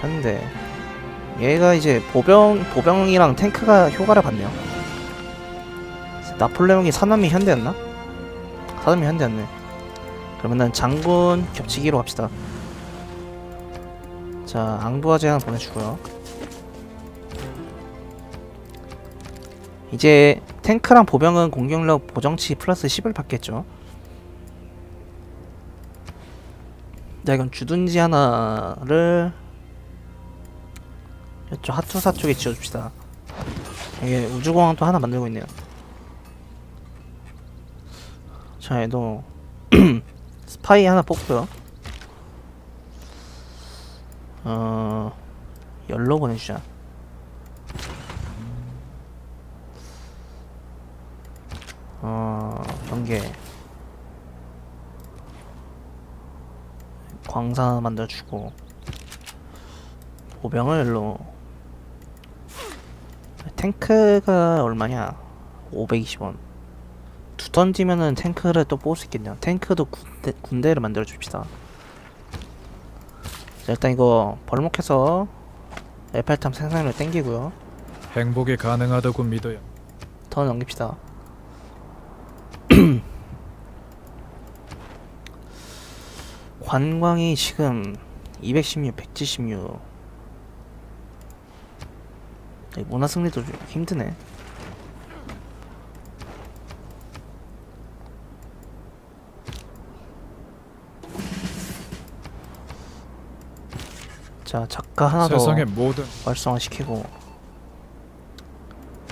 현대 얘가 이제 보병 보병이랑 탱크가 효과를 받네요. 나폴레옹이 사남이 현대였나? 사남이 현대였네. 그러면은 장군 겹치기로 합시다. 자, 앙부아 제한 보내주고요. 이제 탱크랑 보병은 공격력 보정치 플러스 10을 받겠죠. 자, 이건 주둔지 하나를 이쪽 하투사 쪽에 지어줍시다. 이게 우주공항 또 하나 만들고 있네요. 자, 얘도 스파이 하나 뽑고요. 어, 열로 보내주자. 어, 경계. 광산 만들어주고. 보병을 열로. 탱크가 얼마냐? 520원. 두 던지면은 탱크를 또 뽑을 수 있겠네요. 탱크도 군대, 군대를 만들어 줍시다. 자, 일단 이거 벌목해서 에펠탑 생산을 땡기고요. 행복이 가능하다고 믿어요. 더 넘깁시다. 관광이 지금 216, 176. 이 문화 승리도 좀 힘드네. 자, 작가 하나 더 세상의 모든 활성화시키고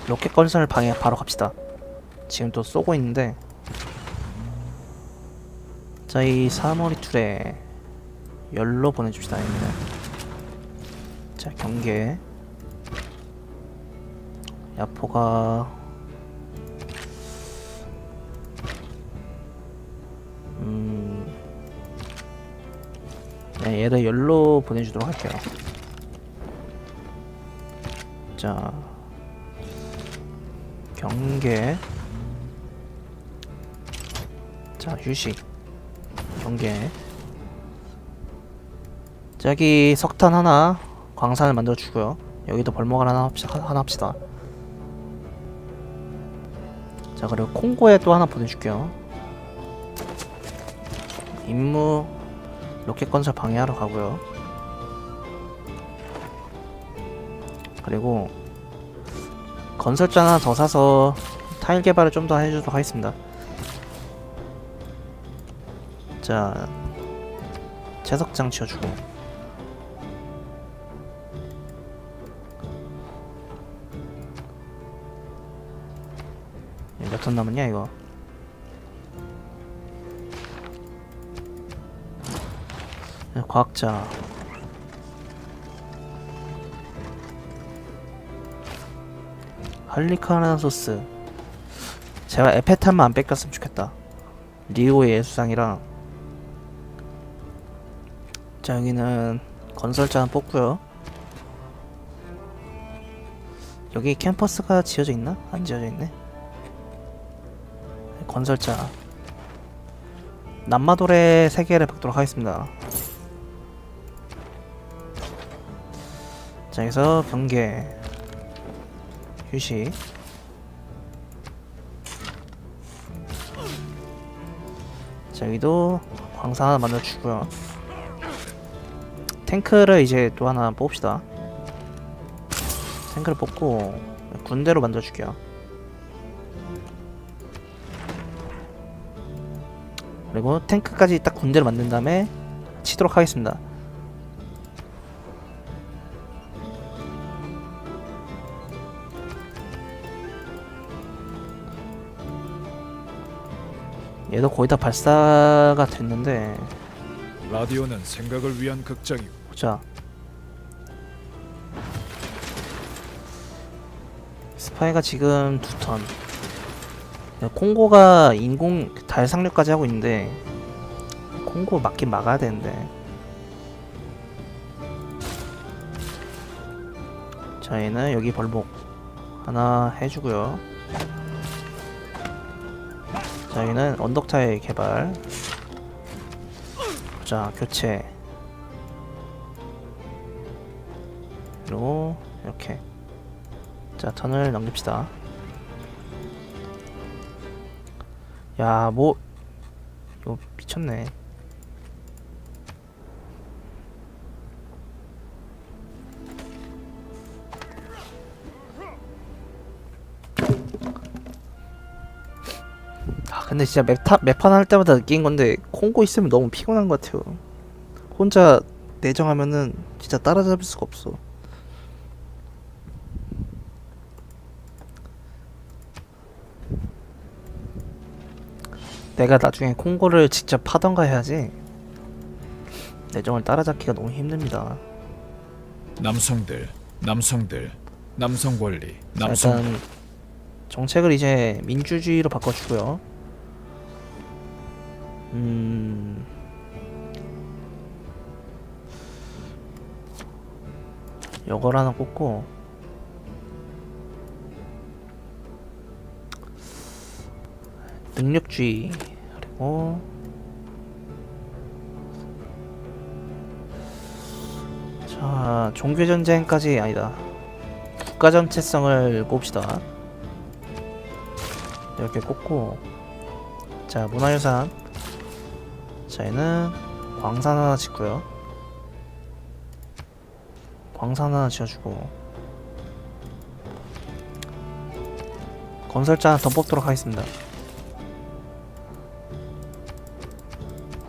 로켓 건설 방에 바로 갑시다. 지금 또 쏘고 있는데 자 이 사머리 툴에 열로 보내줍시다. 여기는 자 경계 야포가 음 네, 얘를 열로 보내주도록 할게요. 자 경계. 자 휴식. 경계. 자, 여기 석탄 하나 광산을 만들어 주고요. 여기도 벌목을 하나, 합시, 하- 하나 합시다 자 그리고 콩고에 또 하나 보내줄게요. 임무 로켓 건설 방해하러 가고요. 그리고 건설자 하나 더 사서 타일 개발을 좀 더 해주도록 하겠습니다. 자, 채석장 지어주고 몇톤 남았냐 이거? 네, 과학자. 할리카나소스. 제가 에페탄만 안 뺏겼으면 좋겠다. 리오의 예수상이랑. 자 여기는 건설자 하나 뽑고요. 여기 캠퍼스가 지어져 있나? 안 지어져 있네 건설자. 남마돌의 세계를 받도록 하겠습니다. 자 여기서 경계. 휴식. 자 여기도 광산 하나 만들어주고요. 탱크를 이제 또 하나 뽑읍시다. 탱크를 뽑고 군대로 만들어줄게요 그리고 탱크까지 딱 군대로 만든 다음에 치도록 하겠습니다 얘도 거의 다 발사가 됐는데 라디오는 생각을 위한 극장이고 보자. 스파이가 지금 두 턴. 콩고가 인공 달 상륙까지 하고 있는데 콩고 맞긴 막아야 되는데. 자 얘는 여기 벌목 하나 해주고요. 자 얘는 언덕타일 개발. 자 교체. 그리고 이렇게 자 턴을 넘깁시다 야 뭐 이거 미쳤네. 아 근데 진짜 맵타, 맵판 할 때마다 느낀 건데 콩고 있으면 너무 피곤한 것 같아요. 혼자 내정하면은 진짜 따라잡을 수가 없어 내가 나중에 콩고를 직접 파던가 해야지 내정을 따라잡기가 너무 힘듭니다 남성들, 남성들, 남성 권리, 자, 남성 일단 정책을 이제 민주주의로 바꿔주고요. 음. 요걸 하나 꽂고 능력주의 그리고 자 종교전쟁까지 아니다 국가 전체성을 꼽시다. 이렇게 꽂고 자 문화유산 자 얘는 광산 하나 짓고요. 광산 하나 지어주고 건설자 하나 더 뽑도록 하겠습니다.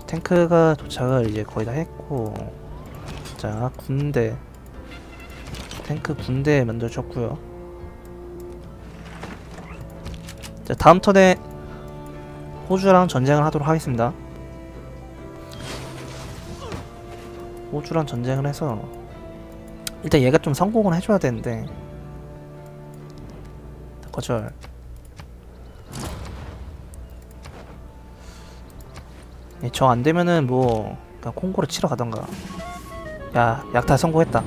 탱크가 도착을 이제 거의 다 했고 자 군대 탱크 군대 만들어줬고요. 자 다음 턴에 호주랑 전쟁을 하도록 하겠습니다. 호주랑 전쟁을 해서 일단 얘가 좀 성공을 해줘야 되는데 거절. 예, 저 안되면은 뭐 그냥 콩고를 치러 가던가. 야 약탈 성공했다.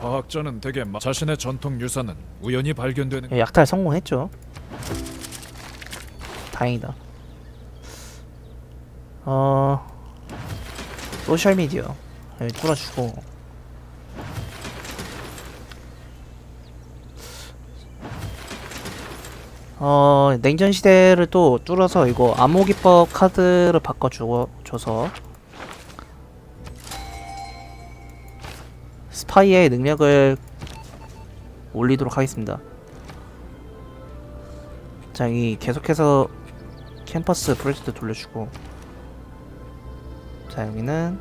과학자는 대개 마- 자신의 전통 유산은 우연히 발견되는 예, 약탈 성공했죠. 다행이다. 어 소셜 미디어 여기 뚫어주고 어 냉전 시대를 또 뚫어서 이거 암호기법 카드를 바꿔주고 줘서 스파이의 능력을 올리도록 하겠습니다. 자, 이 계속해서 캠퍼스 프로젝트 돌려주고. 자, 여기는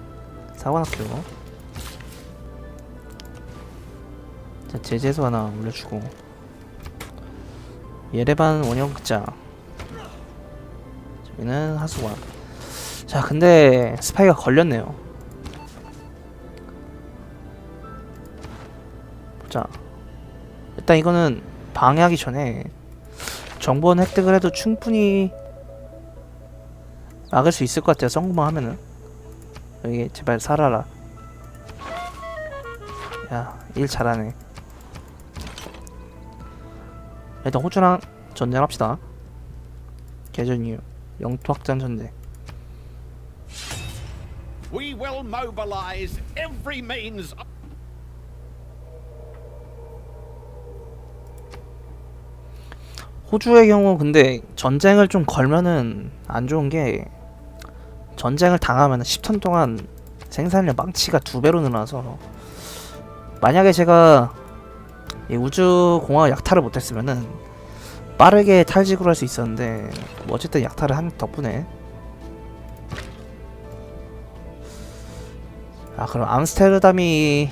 사관학교. 자, 제재소 하나 올려주고 예레반 원형극장 저기는 하수관 자, 근데 스파이가 걸렸네요 보자 일단 이거는 방해하기 전에 정보원 획득을 해도 충분히 막을 수 있을 것 같아요. 성공만 하면은 여기 제발 살아라. 야, 일 잘하네. 일단 호주랑 전쟁합시다. 개전 이후 영토 확장 전쟁. We will mobilize every means. 호주의 경우 근데 전쟁을 좀 걸면은 안 좋은 게 전쟁을 당하면 10턴 동안 생산량 망치가 두 배로 늘어나서 만약에 제가 이 우주 공학 약탈을 못했으면은 빠르게 탈직을 할수 있었는데 뭐 어쨌든 약탈을 한 덕분에 아 그럼 암스테르담이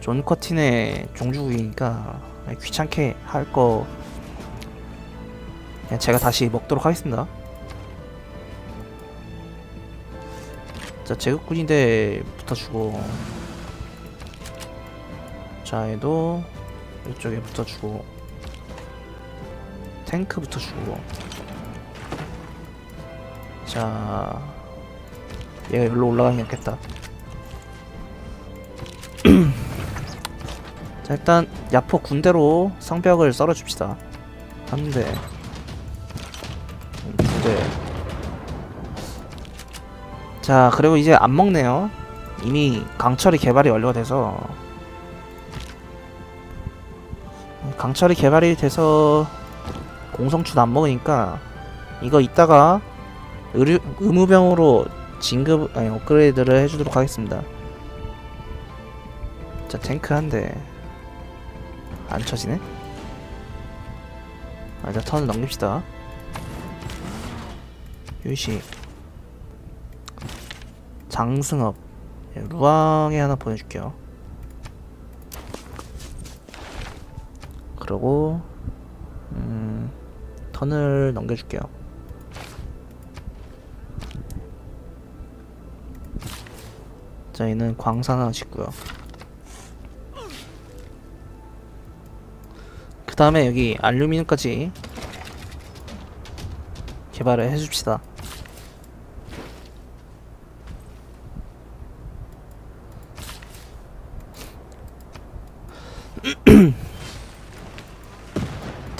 존 커틴의 종주국이니까 귀찮게 할 거 그냥 제가 다시 먹도록 하겠습니다. 자 제국군인데 붙어주고 자 얘도 이쪽에 붙어주고 탱크 붙어주고. 자 얘가 여기로 올라가긴 했겠다. 자 일단 야포 군대로 성벽을 썰어줍시다. 한대. 두대. 자 그리고 이제 안 먹네요. 이미 강철이 개발이 완료가 돼서 강철이 개발이 돼서 공성추도 안 먹으니까 이거 이따가 의류, 의무병으로 진급 아니 업그레이드를 해주도록 하겠습니다. 자 탱크 한대 안 쳐지네? 아, 일단 턴을 넘깁시다. 유시 장승업 예, 루앙에 하나 보내줄게요. 그리고 음, 턴을 넘겨줄게요. 자, 얘는 광산 하나 짓고요. 그 다음에 여기 알루미늄까지 개발을 해줍시다.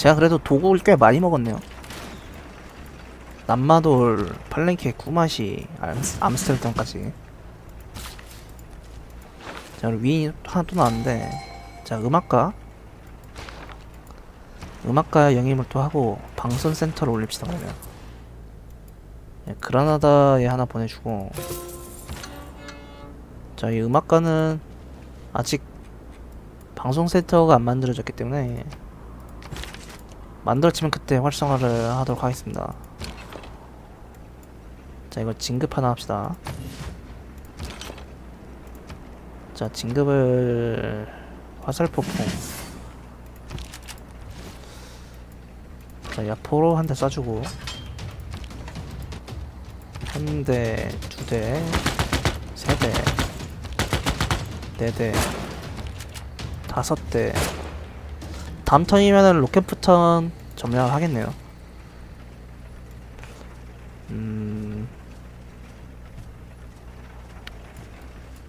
제가 그래도 도구를 꽤 많이 먹었네요. 남마돌, 팔랭케, 구마시, 암스, 암스테르담까지. 자, 그리고 윈이 하나 또 나왔는데, 자, 음악가. 음악가 영입을 또 하고, 방송센터를 올립시다, 그러면. 예, 그라나다에 하나 보내주고, 자, 이 음악가는 아직 방송센터가 안 만들어졌기 때문에, 만들어지면 그때 활성화를 하도록 하겠습니다. 자, 이거 진급 하나 합시다. 자, 진급을 화살폭풍. 자, 야포로 한 대 쏴주고. 한 대, 두 대, 세 대, 네 대, 다섯 대. 다음 턴이면은 로켓부턴 점령을 하겠네요. 음.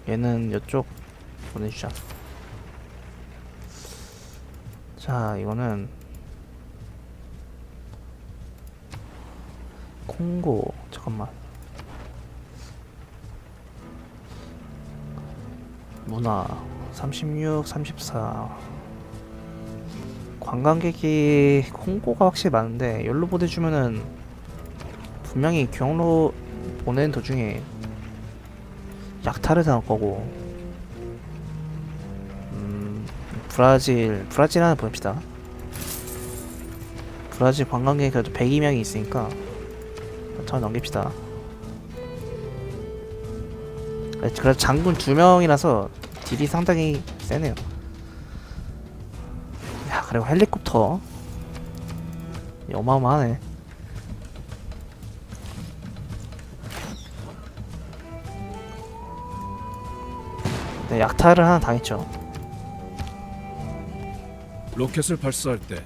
얘는 이쪽 보내주자. 자, 이거는 콩고 잠깐만. 문화 36, 34. 관광객이 콩고가 확실히 많은데 열로 보내주면은 분명히 경로 보내는 도중에 약탈을 당할 거고. 음 브라질 브라질 하나 보냅시다. 브라질 관광객이 그래도 102명이 있으니까 저 넘깁시다. 네, 그래도 장군 2명이라서 딜이 상당히 세네요. 야 그리고 헬리콥터 어마어마하네 네 약탈을 하나 당했죠 로켓을 발사할 때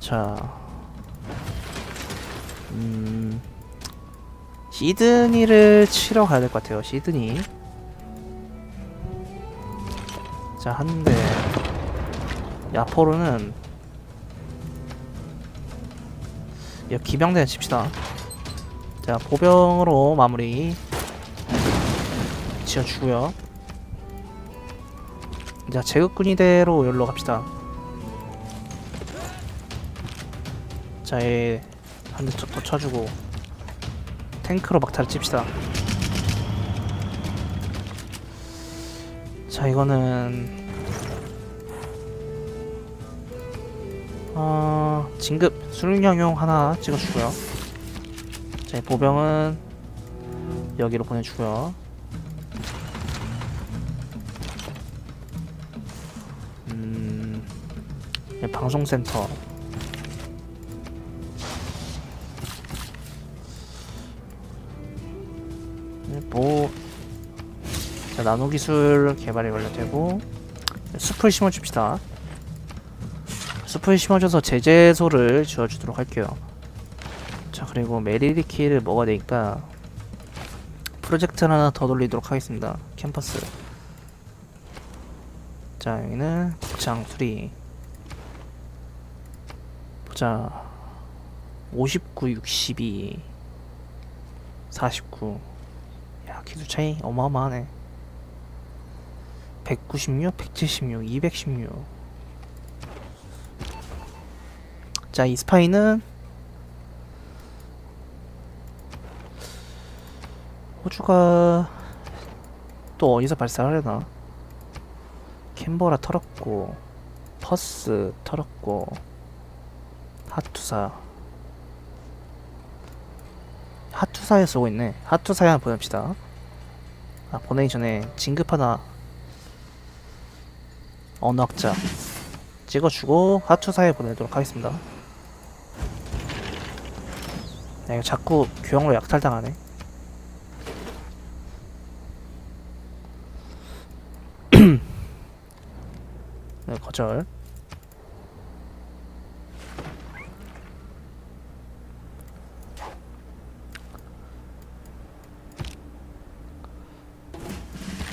자, 음, 시드니를 치러 가야 될 것 같아요. 시드니. 자, 한 대. 야포로는 야, 기병대 칩시다. 자, 보병으로 마무리 지어주고요. 자, 제국군이대로 열로 갑시다. 자, 얘 한대 또 쳐주고 탱크로 막타를 칩시다. 자, 이거는 진급 수능형용 하나 찍어주고요. 자, 이 보병은 여기로 보내주고요. 음, 예, 방송센터. 네, 뭐, 자, 나노 기술 개발이 완료되고, 숲을 심어줍시다. 숲을 심어줘서 제재소를 지어주도록 할게요. 자, 그리고 메리리키를 먹어야 되니까, 프로젝트 하나 더 돌리도록 하겠습니다. 캠퍼스. 자, 여기는 국장 수리. 보자. 59, 62, 49. 야, 기술 차이 어마어마하네 196, 176, 216. 자, 이 스파이는 호주가 또 어디서 발사하려나? 캔버라 털었고, 퍼스 털었고, 하투사. 하투사에 쓰고 있네. 하투사에 한번 보냅시다. 아, 보내기 전에 진급 하나 언어학자 찍어주고 하투사에 보내도록 하겠습니다. 야, 이거 자꾸 교황으로 약탈당하네. 네, 거절.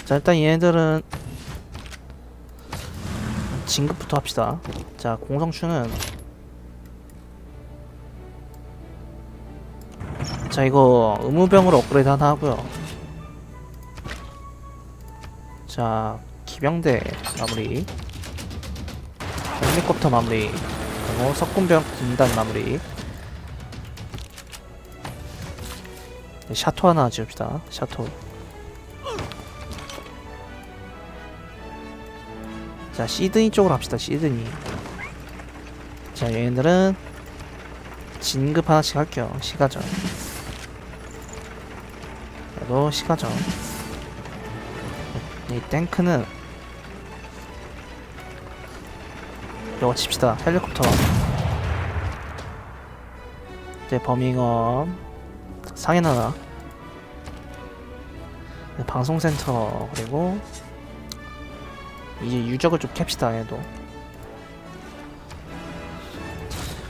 자 일단 얘네들은 진급부터 합시다 자 공성추는 자 이거 의무병으로 업그레이드 하나 하고요. 자 기병대 마무리. 헬리콥터 마무리. 그리고 석군병 군단 마무리. 네, 샤토 하나 지읍시다. 샤토. 자 시드니 쪽으로 합시다 시드니. 자 얘네들은 진급 하나씩 할게요. 시가전 얘도 시가전 이 탱크는 이거 칩시다. 헬리콥터. 이제 버밍엄. 네, 방송센터 그리고 이제 유적을 좀 캡시다 얘도.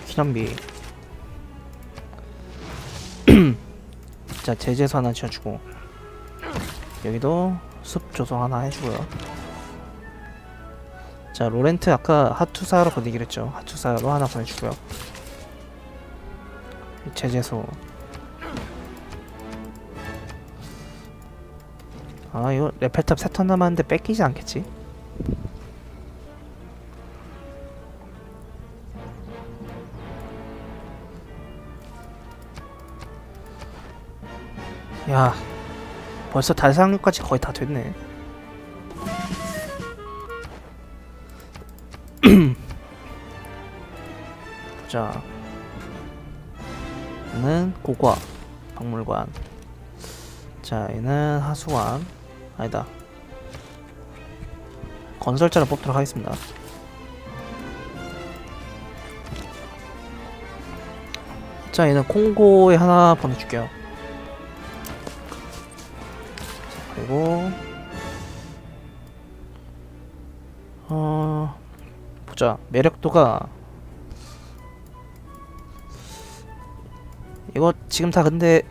기념비. 자 제재소 하나 지어주고 여기도 숲 조성 하나 해주고요. 자 로렌트 아까 하투사로 보내기로 했죠. 하투사로 하나 보내주고요. 제재소. 아 이거 레펠탑 세턴 남았는데 뺏기지 않겠지? 야 벌써 달상육까지 거의 다 됐네. 자 얘는 고과 박물관. 자 얘는 하수관. 아니다. 건설자를 뽑도록 하겠습니다. 자 얘는 콩고에 하나 보내줄게요 자, 그리고 어 보자. 매력도가 이거 지금 다 근데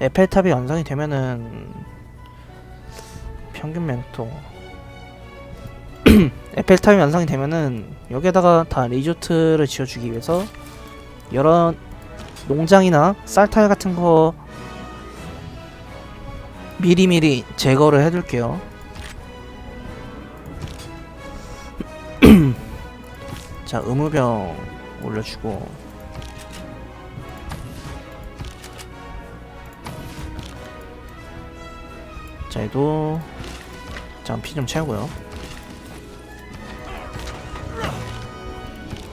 에펠탑이 완성이 되면은 평균 매력도 에펠탑이 완성이 되면은 여기에다가 다 리조트를 지어주기 위해서 여러 농장이나 쌀탈 같은 거 미리미리 제거를 해둘게요. 자, 의무병 올려주고 자, 얘도 잠깐 피 좀 채우고요.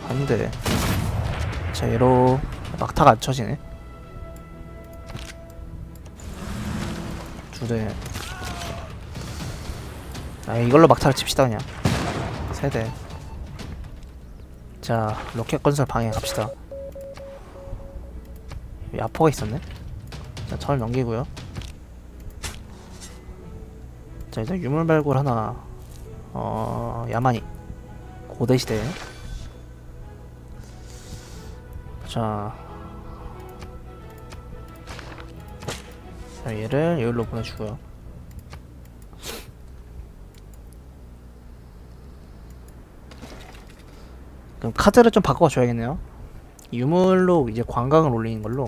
안 돼. 자, 얘로 막타가 안 쳐지네. 두 대. 아, 이걸로 막타를 칩시다, 그냥. 세 대. 자, 로켓 건설 방해 갑시다. 야포가 있었네? 자, 철 넘기고요. 자, 일단 유물 발굴 하나. 어, 야만이. 고대시대. 자. 자, 얘를 여기로 보내주고요. 그럼 카드를 좀 바꿔줘야겠네요. 유물로 이제 관광을 올리는 걸로.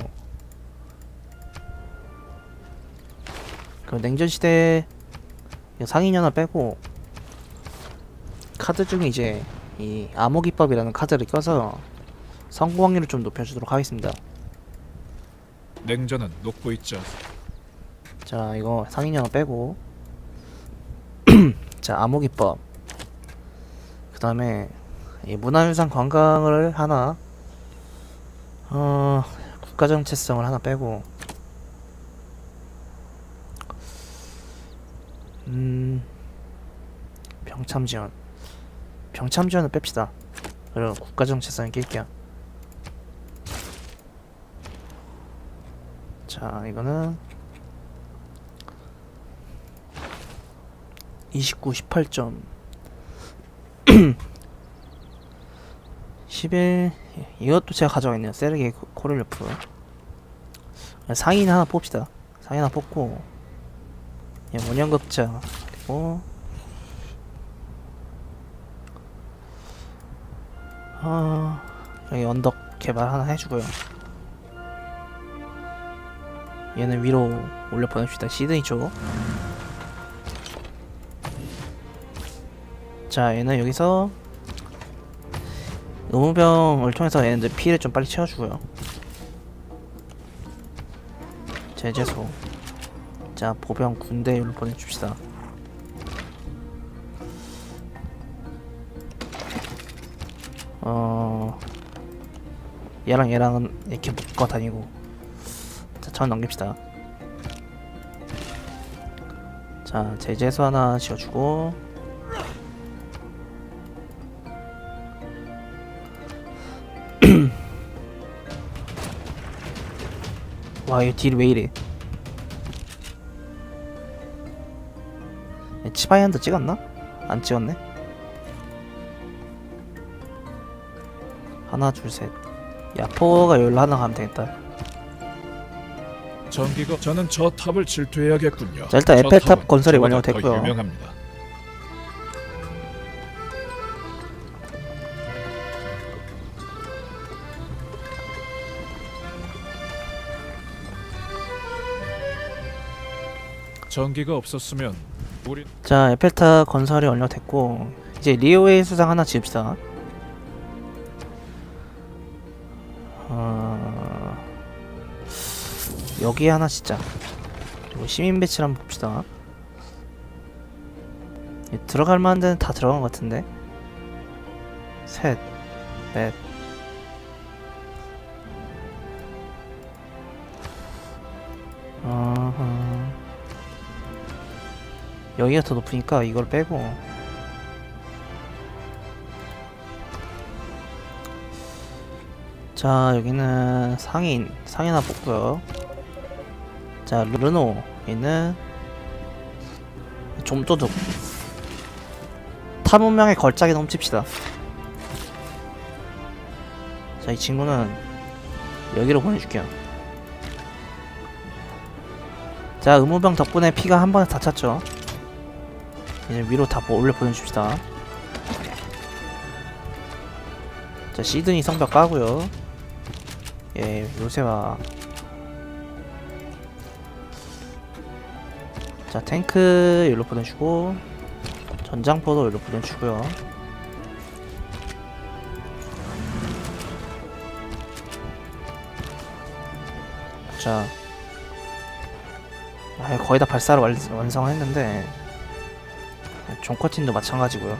그 냉전 시대 상인 연화 빼고 카드 중에 이제 이 암호 기법이라는 카드를 껴서 성공 확률을 좀 높여주도록 하겠습니다. 냉전은 녹고 않. 자 이거 상인 연화 빼고. 자 암호 기법. 그 다음에 이 문화유산 관광을 하나 어 국가정체성을 하나 빼고. 음 병참지원. 병참지원을 뺍시다. 그리고 국가정체성을 낄게요. 자 이거는 29, 18점. 11 이것도 제가 가져가겠네요. 세르게이 코- 코를레프 상인 하나 뽑읍시다. 상인 하나 뽑고 예, 원형급자 그리고 아 여기 언덕 개발 하나 해주고요. 얘는 위로 올려 보냅시다. 시드니 쪽 자 얘는 여기서 의무병을 통해서 얘네들 피해를 좀 빨리 채워주고요. 제재소. 자 보병 군대 여기로 보내줍시다. 어 얘랑 얘랑은 이렇게 묶어 다니고. 자전 넘깁시다. 자 제재소 하나 지어주고 와, 이거 딜 왜 이래? 얘 치바이한테 찍었나? 안 찍었네? 하나, 둘, 셋. 야포가 열로 하나 가면 되겠다. 전기가 저는 저 탑을 질투해야겠군요. 자, 일단 저 에펠탑 탑은 건설이 저보다 완료됐고요. 더 유명합니다. 전기가 없었으면 우리 자, 에펠탑 건설이 완료됐고, 이제 리오의 수상 하나 지읍시다. 어... 여기 하나 짓자. 그리고 시민 배치를 한번 봅시다. 이 들어갈 만한 데는 다 들어간 것 같은데? 셋, 넷. 여기가 더 높으니까 이걸 빼고. 자 여기는 상인 상인 하나 뽑고요. 자 르노 얘는 좀도둑. 탐문명의 걸작에 넘칩시다. 자 이 친구는 여기로 보내줄게요. 자 의무병 덕분에 피가 한 번에 다 찼죠 이제 위로 다뭐 올려 보내줍시다. 자 시드니 성벽 까고요. 예 요새와 자 탱크 여기로 보내주고 전장포도 여기로 보내주고요. 자 아, 거의 다 발사를 완, 완성했는데 종커팀도 마찬가지고요.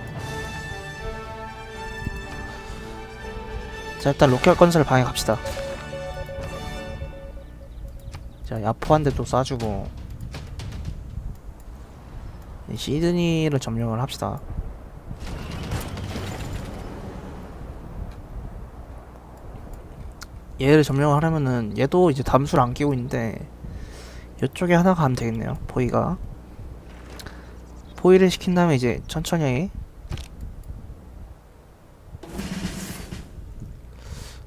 자 일단 로켓 건설 방에 갑시다. 자 야포 한 대 또 쏴주고 이 시드니를 점령을 합시다. 얘를 점령을 하려면은 얘도 이제 담수를 안 끼고 있는데 이쪽에 하나 가면 되겠네요. 보이가 포위를 시킨 다음에 이제 천천히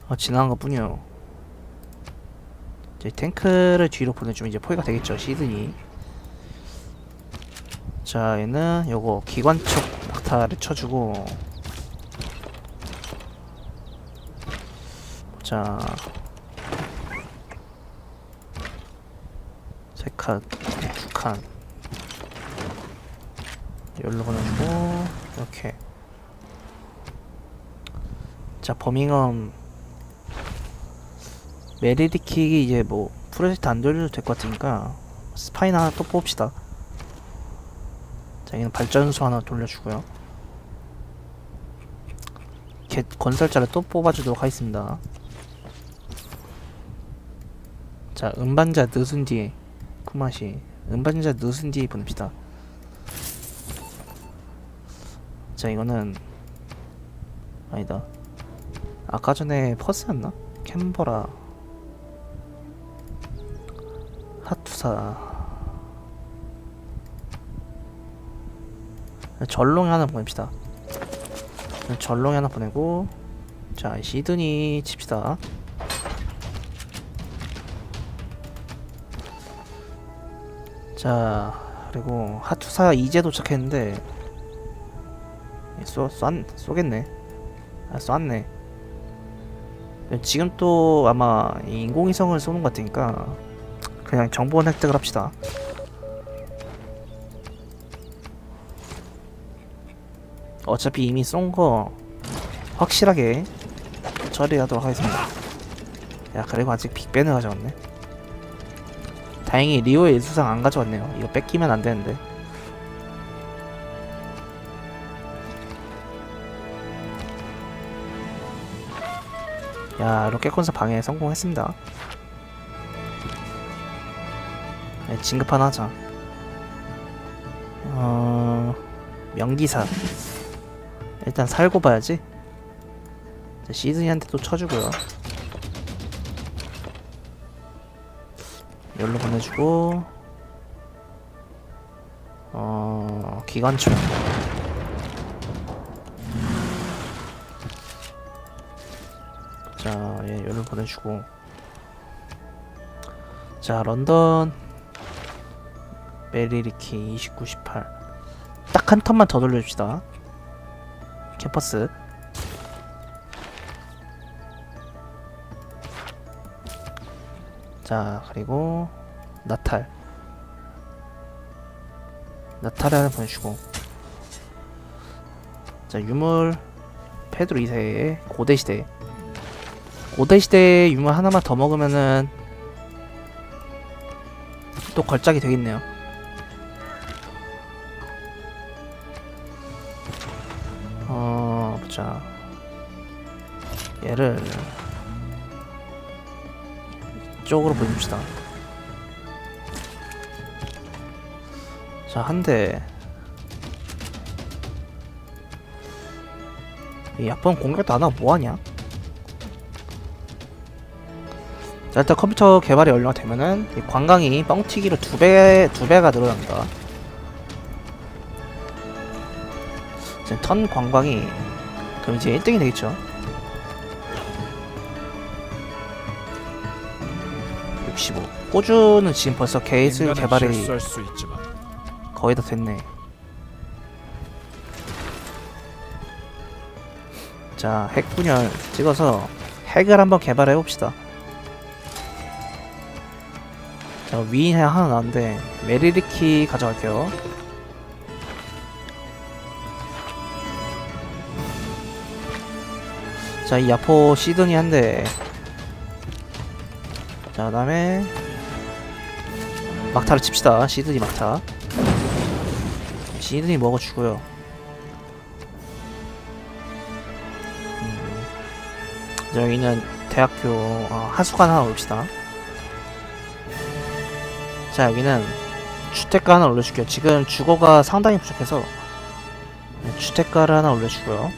어, 지나간 것 뿐이요. 이제 탱크를 뒤로 보내주면 이제 포위가 되겠죠, 시드니. 자, 얘는 요거 기관총 낙타를 쳐주고. 자. 세 칸, 두 칸. 여기로 보내주고 이렇게. 자 버밍엄. 메리디킥이 이제 뭐 프로젝트 안 돌려도 될 것 같으니까 스파인 하나 또 뽑읍시다. 자 여기는 발전소 하나 돌려주고요. 개, 건설자를 또 뽑아주도록 하겠습니다. 자 음반자 느순디 쿠마시. 음반자 느순디 보냅시다 자 이거는 아니다. 아까 전에 퍼스였나? 캔버라. 하투사. 전롱이 하나 보냅시다. 전롱이 하나 보내고 자 시드니 칩시다. 자 그리고 하투사 이제 도착했는데 쏘, 쏜, 쏘겠네. 아 쐈네. 지금 또 아마 이 인공위성을 쏘는 것 같으니까 그냥 정보원 획득을 합시다. 어차피 이미 쏜 거 확실하게 처리하도록 하겠습니다. 야 그리고 아직 빅벤을 가져왔네. 다행히 리오의 일수상 안 가져왔네요. 이거 뺏기면 안 되는데 야 로켓콘사 방해 성공했습니다. 네, 진급 하나 하자 어... 명기사. 일단 살고 봐야지. 자, 시드니한테 또 쳐주고요. 열로 보내주고 어... 기관총 예, 열로 보내주고. 자, 런던. 메리리키 29, 18. 딱 한 턴만 더 돌려줍시다. 캠퍼스. 자, 그리고, 나탈. 나탈을 하나 보내주고. 자, 유물. 페드로 2세의 고대시대. 고대시대 유물 하나만 더 먹으면은 또 걸작이 되겠네요. 어, 보자. 얘를 이쪽으로 보냅시다. 자, 한 대. 이 약번 공격도 안 하고 뭐하냐? 자, 일단 컴퓨터 개발이 완료가 되면은 이 관광이 뻥튀기로 두 배, 두 배가 늘어납니다. 지금 턴 관광이 그럼 이제 1등이 되겠죠. 65. 호주는 지금 벌써 게이트 인간은 개발이 거의 다 됐네. 자, 핵 분열 찍어서 핵을 한번 개발해 봅시다. 자, 위인 핵 하나 나왔는데 메리리키 가져갈게요. 자, 이 야포 시드니 한 대. 자, 그다음에 막타를 칩시다. 시드니 막타. 시드니 먹어주고요. 음, 여기는 대학교 어, 하수관 하나 올립시다. 자 여기는 주택가 하나 올려줄게요. 지금 주거가 상당히 부족해서 네, 주택가를 하나 올려주고요.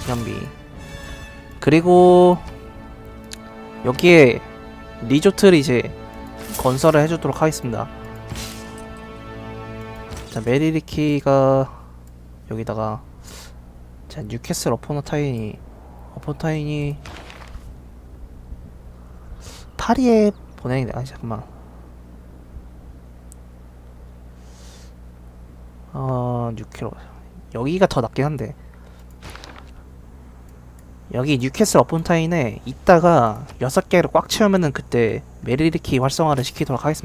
기념비 그리고 여기에 리조트를 이제 건설을 해주도록 하겠습니다. 자 메리리키가 여기다가 자 뉴캐슬 어포너타인이 어포너타인이 파리에 보내야 돼. 아니 잠깐만. 어 뉴캐로 여기가 더 낫긴 한데 여기 뉴캐슬 어폰타인에 있다가 여섯 개를 꽉 채우면은 그때 메리리키 활성화를 시키도록 하겠습니다.